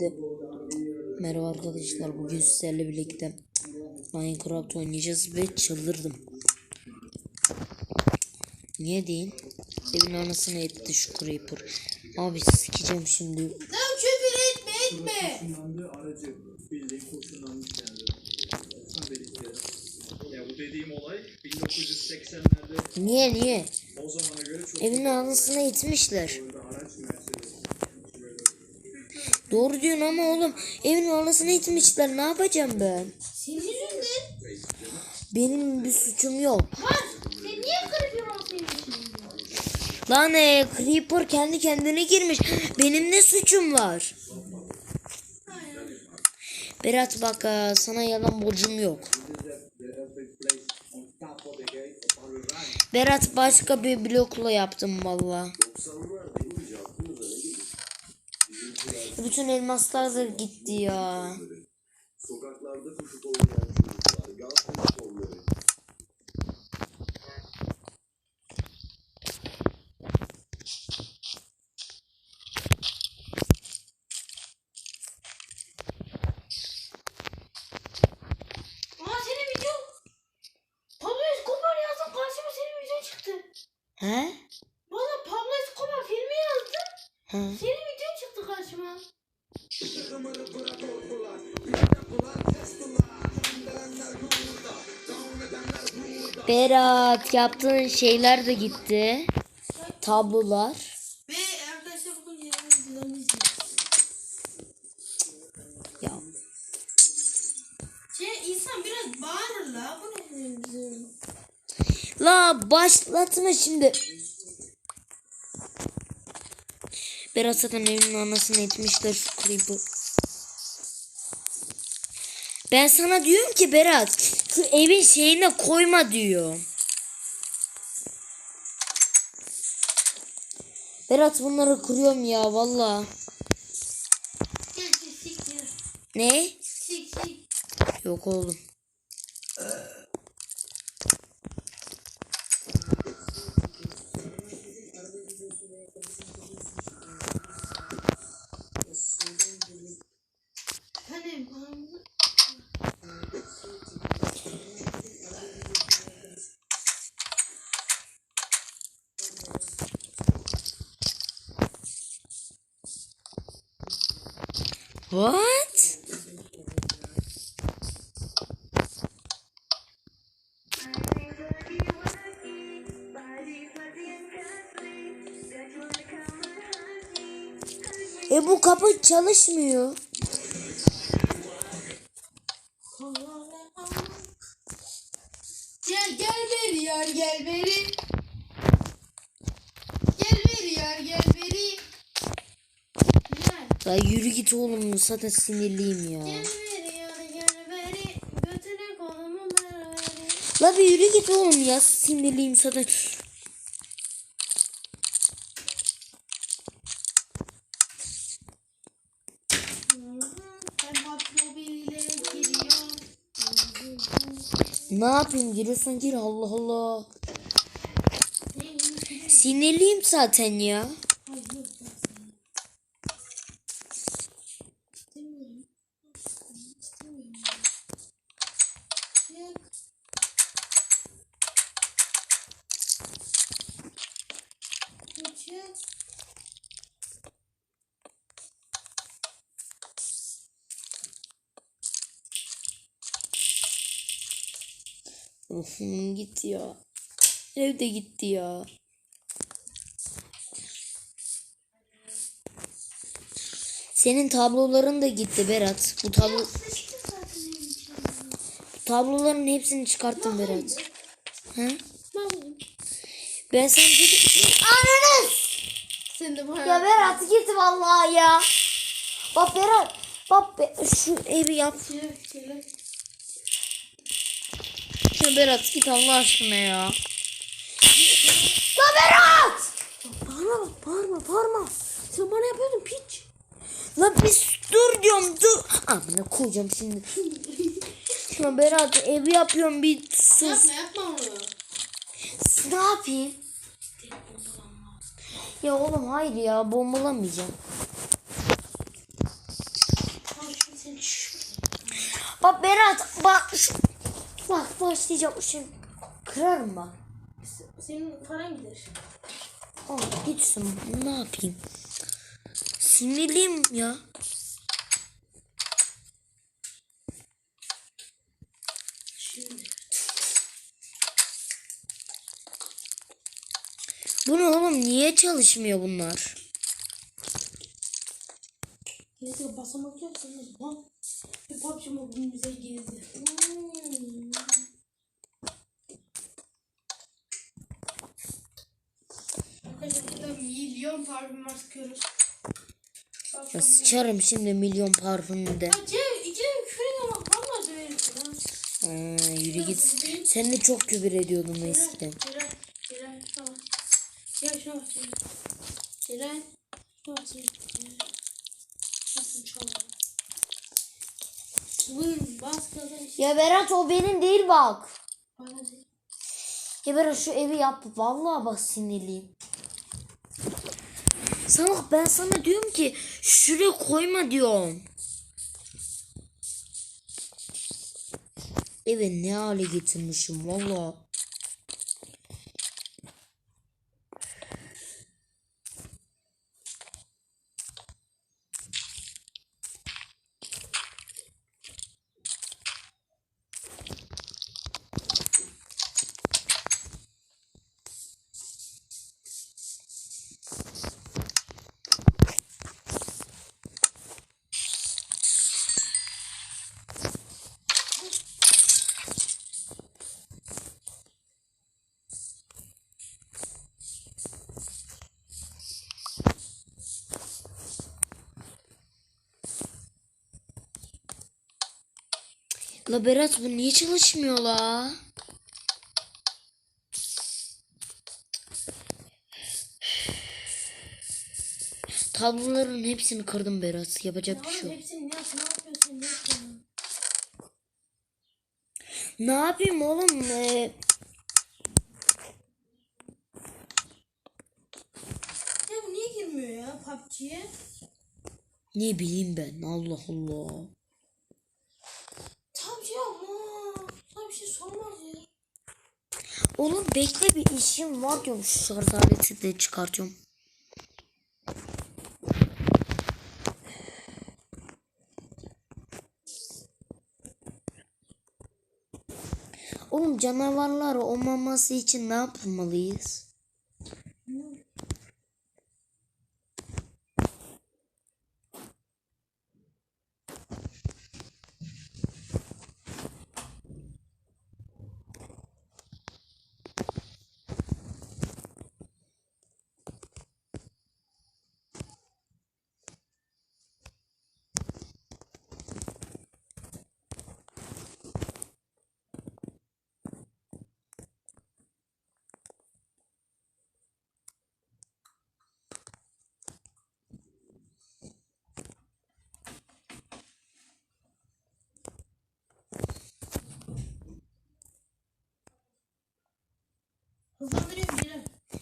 geldi. Merhaba arkadaşlar. Bugün sizlerle birlikte Minecraft oynayacağız ve çıldırdım. Niye değil? Evin anasını etti şu creeper. Abi sikeceğim şimdi. Lan küfür etme etme. Kurşunlandı aracı bildiğin kurşunlanmış yani. Tabii ki. Ya bu dediğim olay 1980'lerde Niye niye? o zamana göre çok Evin anasını itmişler. Doğru diyorsun ama oğlum evin anasını itmişler. Ne yapacağım ben? Senin yüzünden. Benim bir suçum yok. Var. Sen niye kırpıyorsun senin için? Lan e, Creeper kendi kendine girmiş. Benim ne suçum var? Berat bak e, sana yalan borcum yok. Berat başka bir blokla yaptım valla. Bütün elmaslar da gitti ya. Sokaklarda koşup oynayan çocuklar, gaz çıktı. He? Valla Pablo Escobar filmi yazdım. He. Senin Berat yaptığın şeyler de gitti. Tablolar. Ve arkadaşlar bugün. Ya Şey insan biraz bağırır la. Bu ne bizim? La başlatma şimdi. Berat zaten evinin anasını etmişler şu creeper. Ben sana diyorum ki Berat evin şeyine koyma diyor. Berat bunları kırıyorum ya valla. Ne? Sik sik. Yok oğlum. Hani paramızı. What? E bu kapı çalışmıyor. Gel gel beri yar gel beri. Gel beri yar gel beri. Gel. Ya yürü git oğlum zaten sinirliyim ya. La bir yürü git oğlum ya sinirliyim zaten. Ne yapayım giriyorsan gir Allah Allah. Sinirliyim zaten ya. Gitti ya. Ev de gitti ya. Senin tabloların da gitti Berat. Bu tablo bu tabloların hepsini çıkarttım Berat. He? Ben sana dedim. Ananı! Sen de bu Ya Berat git vallahi ya. Bak Berat. Bak be, şu evi yap. Ya Berat git Allah aşkına ya. Ya Berat! Bağırma bak bağırma bağırma. Sen bana yapıyordun piç. La biz dur diyorum dur. Amına koyacağım şimdi. Şuna Berat evi yapıyorum bir sus. Yapma yapma onu. Ne yapayım? Ya oğlum hayır ya bombalamayacağım. Bak Berat bak şu bak başlayacağım şimdi. Kırarım bak. Senin paran gider. Al gitsin ne yapayım. Sinirliyim ya. Şimdi. Bu ne oğlum niye çalışmıyor bunlar? Neyse basamak yapsanız lan. Bir PUBG bize girdi. Hmm. Arkadaşlar burada milyon parfüm sıkıyoruz. Ya sıçarım şimdi milyon parfümünde. Cem, İcem küfür ama. Aa, yürü git. Sen de çok küfür ediyordun eskiden. Ceren, tamam. Gel şuna bak Ceren. Ceren, şuna bak Ceren. Ceren. Nasıl çalıyor? Vın, bas gaza işte. Ya Berat o benim değil bak. Bana. Ya Berat şu evi yap. Vallahi bak sinirliyim. Salak ben sana diyorum ki şuraya koyma diyorum. Evi ne hale getirmişim valla. La Berat bu niye çalışmıyor la? Tabloların hepsini kırdım Berat. Yapacak bir şey yok. hepsini yap, ne yapıyorsun, ne yapıyorsun? Ne yapayım oğlum? Ee, Ya bu niye girmiyor ya PUBG'ye? ne bileyim ben. Allah Allah. Tabii ama. Sana bir şey sormaz ya. Oğlum bekle bir işim var diyorum. Şu şarj de çıkartıyorum. Oğlum canavarlar olmaması için ne yapmalıyız?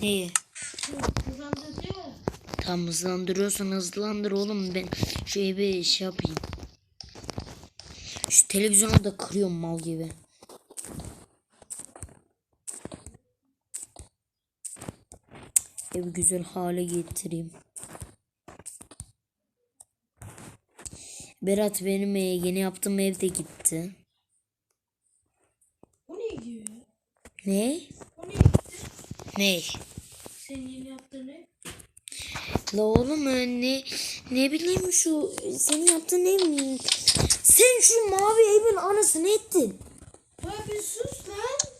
Neyi? Tam hızlandırıyorsan hızlandır oğlum ben şu evi şey yapayım. Şu televizyonu da kırıyorum mal gibi. Evi güzel hale getireyim. Berat benim e, yeni yaptığım ev de gitti. O ne gidiyor ya? Ne? O ne gitti? Ne? Ne? La oğlum e, ne ne bileyim şu senin yaptığın ev mi? Sen şu mavi evin anasını ettin. Ya bir sus lan.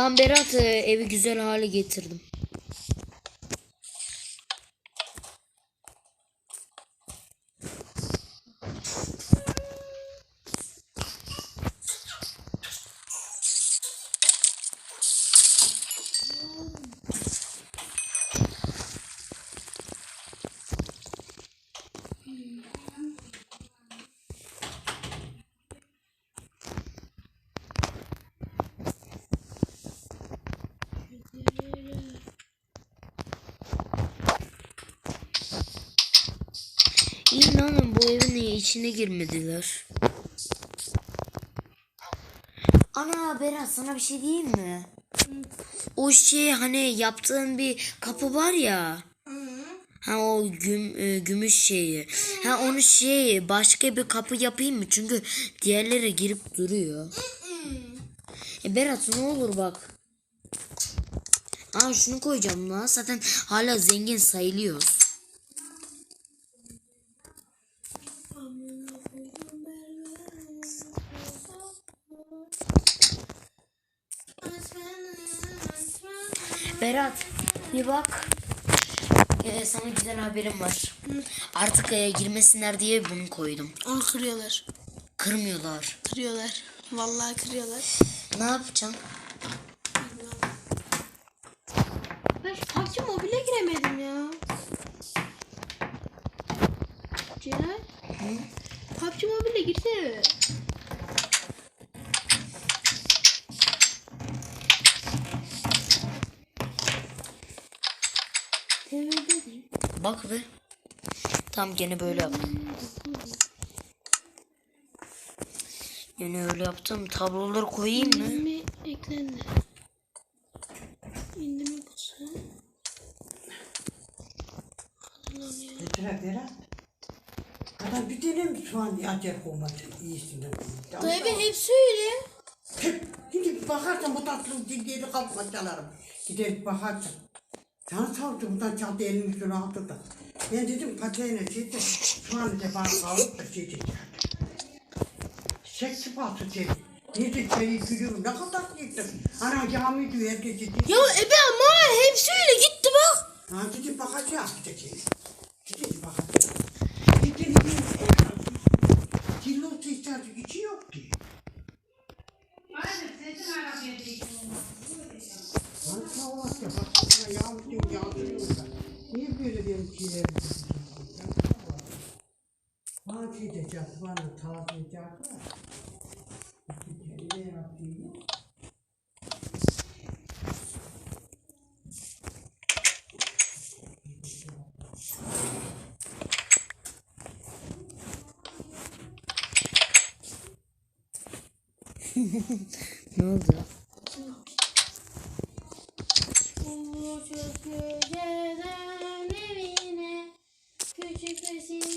Tamam Berat evi güzel hale getirdim. oğlum bu evin içine girmediler. Ana Berat sana bir şey diyeyim mi? O şey hani yaptığın bir kapı var ya. Ha o güm, e, gümüş şeyi. Ha onu şey başka bir kapı yapayım mı? Çünkü diğerleri girip duruyor. E Berat ne olur bak. Aa şunu koyacağım lan. Zaten hala zengin sayılıyoruz. Berat bir bak. Ee, sana güzel haberim var. Artık e, girmesinler diye bunu koydum. Onu kırıyorlar. Kırmıyorlar. Kırıyorlar. Vallahi kırıyorlar. Ne yapacağım? Ben PUBG Mobile'e giremedim ya. Celal. PUBG Mobile'e girsene. Bak be. Tam gene böyle yaptım. Yine öyle yaptım. Tabloları koyayım mı? mi eklendi? İndirme kutusu. Hazırlanıyor. Yeter Berat. Adam bir tane mi şu an acayip olmadı iyisinden. Dayı ben hepsi öyle. Şimdi bakarsan bu tatlı dinleyelim kalkma çalarım. Gider bakarsan. Sana savcı buradan çaldı elini üstüne aldı da. Ben dedim patlayına dedi. Şu an bana kalıp da dedi. Seksi pası dedi. Neyse seni gülüyorum. Ne kadar gittim. Ana cami diyor herkes dedi. Ya ebe ama hepsi öyle gitti bak. Ha dedi bakacağız dedi. Dedi bakacağız. Dedi dedi. Kilot isterdik içi yok ki. Lan sağ olasın. Baksana yağmur yağdırıyor da. Niye böyle benim şeylerim Bana şey diyeceğiz, bana tavsiye Ne yapayım? Ne oldu? Küçük resimli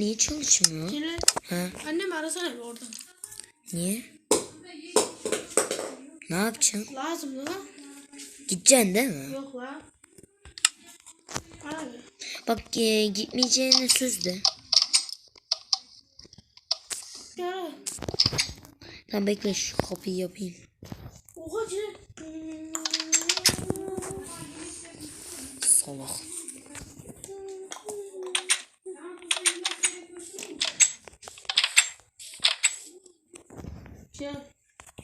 niye çalışmıyor? Celal, Ha? Annemi arasana bir oradan. Niye? Ne yapacaksın? Lazım lan? Gideceksin değil mi? Yok lan. Abi. Bak e, gitmeyeceğine söz de. Ya. Tamam bekle şu kapıyı yapayım. Oha. Salak. Celal.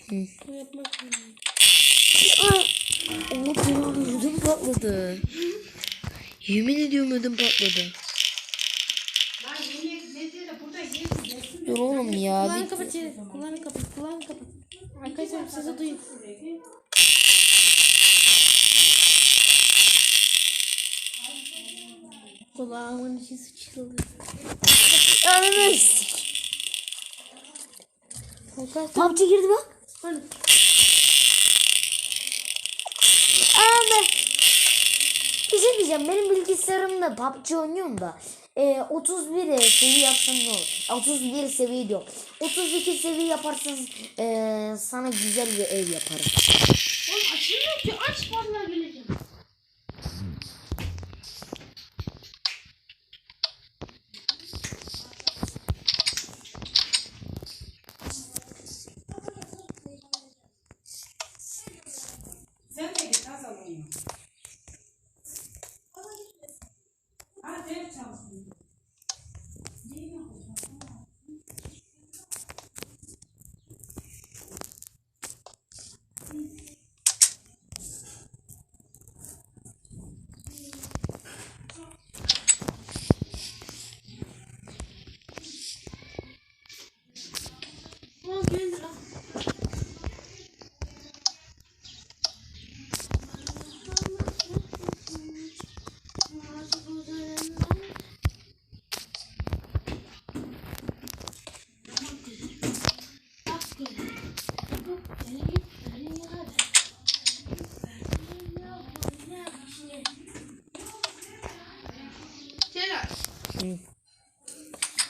Hı. Ne yapmak zorundayım. Allah belanı ödüm patladı. Yemin ediyorum ödüm patladı. Dur oğlum ya. Kulağını kapat. Kulağını kapat. Kulağını kapat. Arkadaşlar sesi duyun. Kulağımın içi sıçrıldı. Ananı PUBG girdi bak. Hani bir şey diyeceğim. Benim bilgisayarımda PUBG oynuyorum da. E, 31 seviye yapsam ne olur? 31 seviye diyor. 32 seviye yaparsanız e, sana güzel bir ev yaparım. Oğlum açılmıyor ki. Aç geleceğim. Sen de git az alayım. Ha ders çalışmıyor.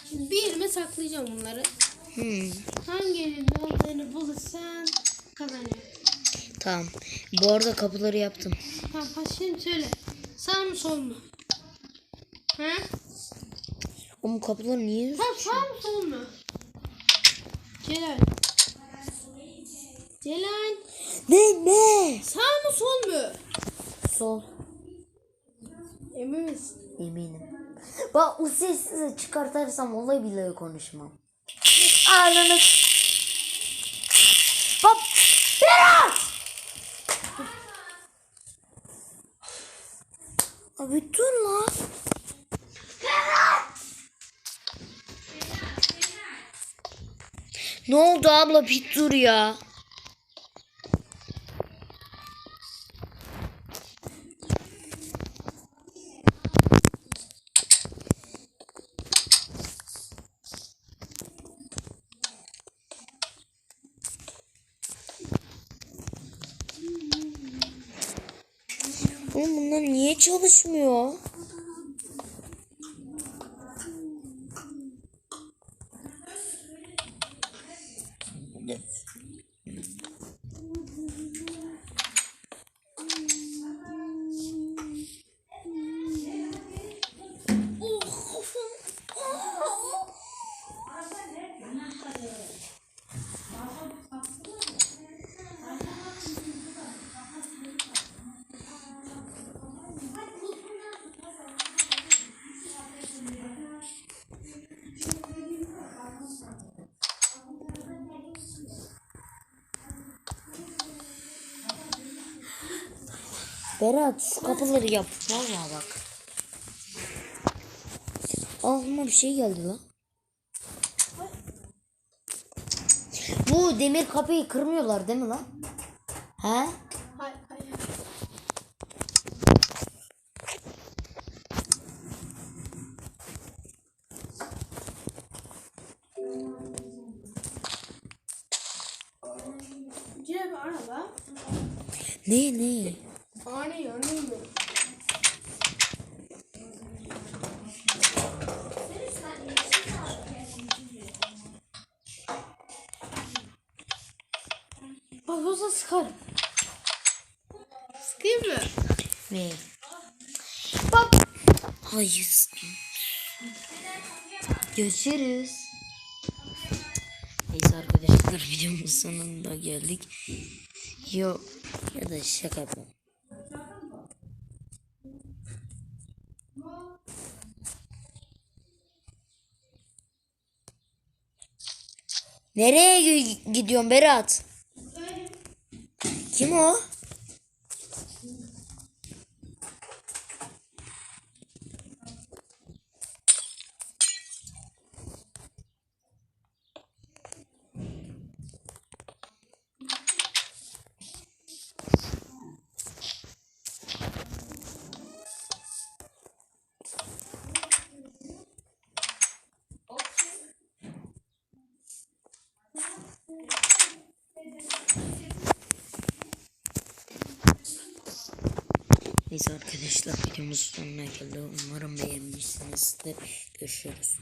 Şimdi bir yerime saklayacağım bunları. Hmm, Hangi olduğunu bulursan kazanıyorum. tamam. Bu arada kapıları yaptım. Tamam hadi şimdi söyle. Sağ mı sol mu? He? Oğlum kapıları niye? Tamam sağ mı sol mu? Celal. Celal. Ne ne? Sağ mı sol mu? Sol. Emin misin? Eminim. Bak o sesi çıkartırsam olay bile konuşmam. Ananı. Hop. Berat! Abi dur lan. Ne oldu abla bir dur ya. Oğlum bunlar çalışmıyor? Berat şu kapıları yap. Vallahi bak. Aklıma bir şey geldi lan. Bu demir kapıyı kırmıyorlar değil mi lan? He? Hayır hayır. Ne ne? Ani ani mi? Bak yoksa sıkarım. Sıkayım mı? Ne? Bak. Hayır. Görüşürüz. Neyse arkadaşlar videomuzun sonunda geldik. Yo ya da şaka yapıyorum. Nereye gi- gidiyorsun Berat? Kim o? Neyse arkadaşlar videomuz sonuna geldi. Umarım beğenmişsinizdir. Görüşürüz.